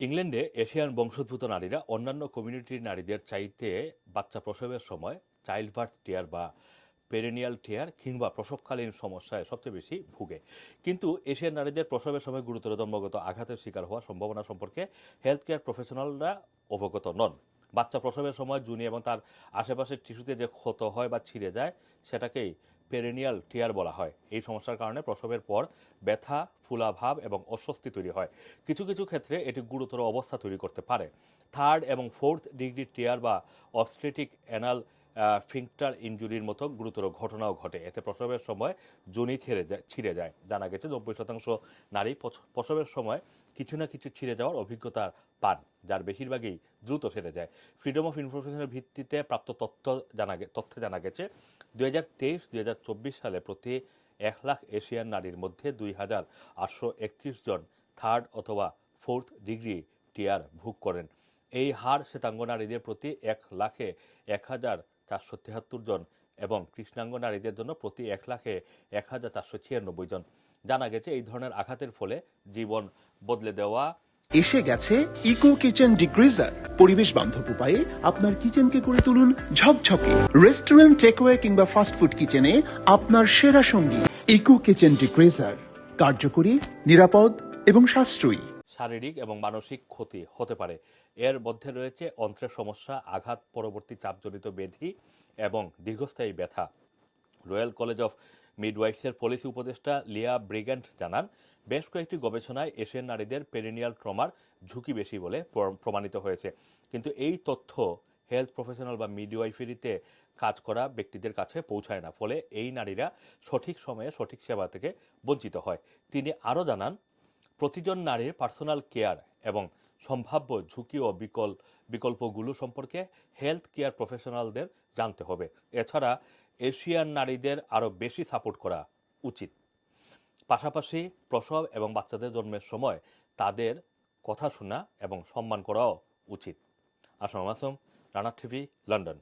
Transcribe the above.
ইংল্যান্ডে এশিয়ান বংশোদ্ভূত নারীরা অন্যান্য কমিউনিটির নারীদের চাইতে বাচ্চা প্রসবের সময় চাইল্ড বার্থ টিয়ার বা পেরেনিয়াল টিয়ার কিংবা প্রসবকালীন সমস্যায় সবচেয়ে বেশি ভুগে। কিন্তু এশিয়ান নারীদের প্রসবের সময় গুরুতর জন্মগত আঘাতের শিকার হওয়ার সম্ভাবনা সম্পর্কে হেলথ কেয়ার প্রফেশনালরা অবগত নন। বাচ্চা প্রসবের সময় জুনি এবং তার আশেপাশের টিস্যুতে যে ক্ষত হয় বা ছিঁড়ে যায়, সেটাকেই পেরেনিয়াল টিয়ার বলা হয়। এই সমস্যার কারণে প্রসবের পর ব্যথা, ফুলাভাব এবং অস্বস্তি তৈরি হয়। কিছু কিছু ক্ষেত্রে এটি গুরুতর অবস্থা তৈরি করতে পারে। থার্ড এবং ফোর্থ ডিগ্রি টিয়ার বা অবস্ট্রেটিক অ্যানাল ফিঙ্কটার ইঞ্জুরির মতো গুরুতর ঘটনাও ঘটে। এতে প্রসবের সময় জনি ছিঁড়ে যায় ছিঁড়ে যায়। জানা গেছে, নব্বই শতাংশ নারী প্রস- প্রসবের সময় কিছু না কিছু ছিঁড়ে যাওয়ার অভিজ্ঞতা পান, যার বেশিরভাগই দ্রুত সেরে যায়। ফ্রিডম অফ ইনফরমেশনের ভিত্তিতে প্রাপ্ত তথ্য জানা তথ্যে জানা গেছে, দুই হাজার তেইশ চব্বিশ সালে প্রতি এক লাখ এশিয়ান নারীর মধ্যে দুই হাজার আটশো একত্রিশ জন থার্ড অথবা ফোর্থ ডিগ্রি টিয়ার ভোগ করেন। এই হার শ্বেতাঙ্গ নারীদের প্রতি এক লাখে এক হাজার চারশো তেহাত্তর জন এবং কৃষ্ণাঙ্গ নারীদের জন্য প্রতি এক লাখে এক হাজার চারশো ছিয়ানব্বই জন। জানা গেছে এই ধরনের আঘাতের ফলে জীবন বদলে দেওয়া। এসে গেছে ইকো কিচেন ডিগ্রিজার পরিবেশ বান্ধব উপায়ে আপনার কিচেনকে করে তুলুন ঝকঝকে। রেস্টুরেন্ট টেকওয়ে কিংবা ফাস্টফুড কিচেনে আপনার সেরা সঙ্গী। ইকো কিচেন ডিগ্রিজার কার্যকরী নিরাপদ এবং সাশ্রয়ী। শারীরিক এবং মানসিক ক্ষতি হতে পারে। এর মধ্যে রয়েছে অন্ত্রের সমস্যা আঘাত পরবর্তী চাপজনিত ব্যাধি এবং দীর্ঘস্থায়ী ব্যথা। রয়্যাল কলেজ অফ মিডওয়াইফসের পলিসি উপদেষ্টা লিয়া ব্রিগ্যান্ট জানান, বেশ কয়েকটি গবেষণায় এশিয়ান নারীদের পেরিনিয়াল ট্রমার ঝুঁকি বেশি বলে প্রমাণিত হয়েছে। কিন্তু এই তথ্য হেলথ প্রফেশনাল বা মিডওয়াইফারিতে কাজ করা ব্যক্তিদের কাছে পৌঁছায় না। ফলে এই নারীরা সঠিক সময়ে সঠিক সেবা থেকে বঞ্চিত হয়। তিনি আরও জানান, প্রতিজন নারীর পার্সোনাল কেয়ার এবং সম্ভাব্য ঝুঁকি ও বিকল, বিকল্পগুলো সম্পর্কে হেলথ কেয়ার প্রফেশনালদের জানতে হবে। এছাড়া এশিয়ান নারীদের আরও বেশি সাপোর্ট করা উচিত। পাশাপাশি প্রসব এবং বাচ্চাদের জন্মের সময় তাদের কথা শোনা এবং সম্মান করাও উচিত। Assam Masum Rana TV, London.